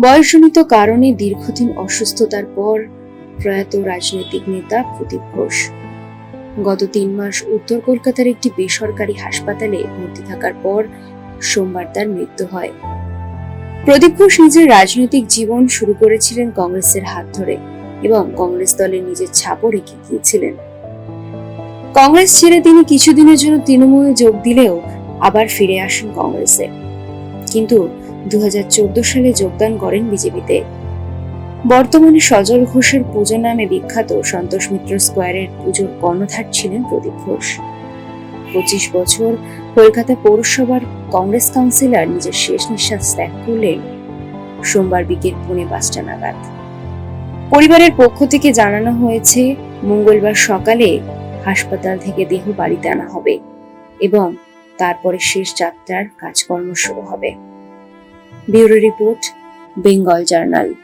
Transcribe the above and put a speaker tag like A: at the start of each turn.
A: বয়সজনিত কারণে দীর্ঘদিন অসুস্থতার পর প্রয়াত রাজনৈতিক নেতা প্রদীপ ঘোষ। গত তিন মাস উত্তর কলকাতার একটি বেসরকারি হাসপাতালে ভর্তি থাকার পর সোমবার তার মৃত্যু হয়। প্রদীপ ঘোষ নিজের রাজনৈতিক জীবন শুরু করেছিলেন কংগ্রেসের হাত ধরে এবং কংগ্রেস দলে নিজের ছাপও রেখে গিয়েছিলেন কংগ্রেস ছেড়ে তিনি কিছুদিনের জন্য তৃণমূলে যোগ দিলেও আবার ফিরে আসেন কংগ্রেসে। কিন্তু দু হাজার চোদ্দ সালে যোগদান করেন বিজেপিতে। বর্তমানে সজল ঘোষের পুজো নামে বিখ্যাত সন্তোষ মিত্র স্কোয়ারের পুজোর কর্ণধার ছিলেন প্রদীপ ঘোষ। পঁচিশ বছর কলকাতা পৌরসভার কংগ্রেস কাউন্সিলর নিজের শেষ নিঃশ্বাস ত্যাগ করলেন সোমবার বিকেল পুনে পাঁচটা নাগাদ। পরিবারের পক্ষ থেকে জানানো হয়েছে, মঙ্গলবার সকালে হাসপাতাল থেকে দেহ বাড়িতে আনা হবে এবং তারপরে শেষ যাত্রার কাজকর্ম শুরু হবে। Bureau report Bengal journal.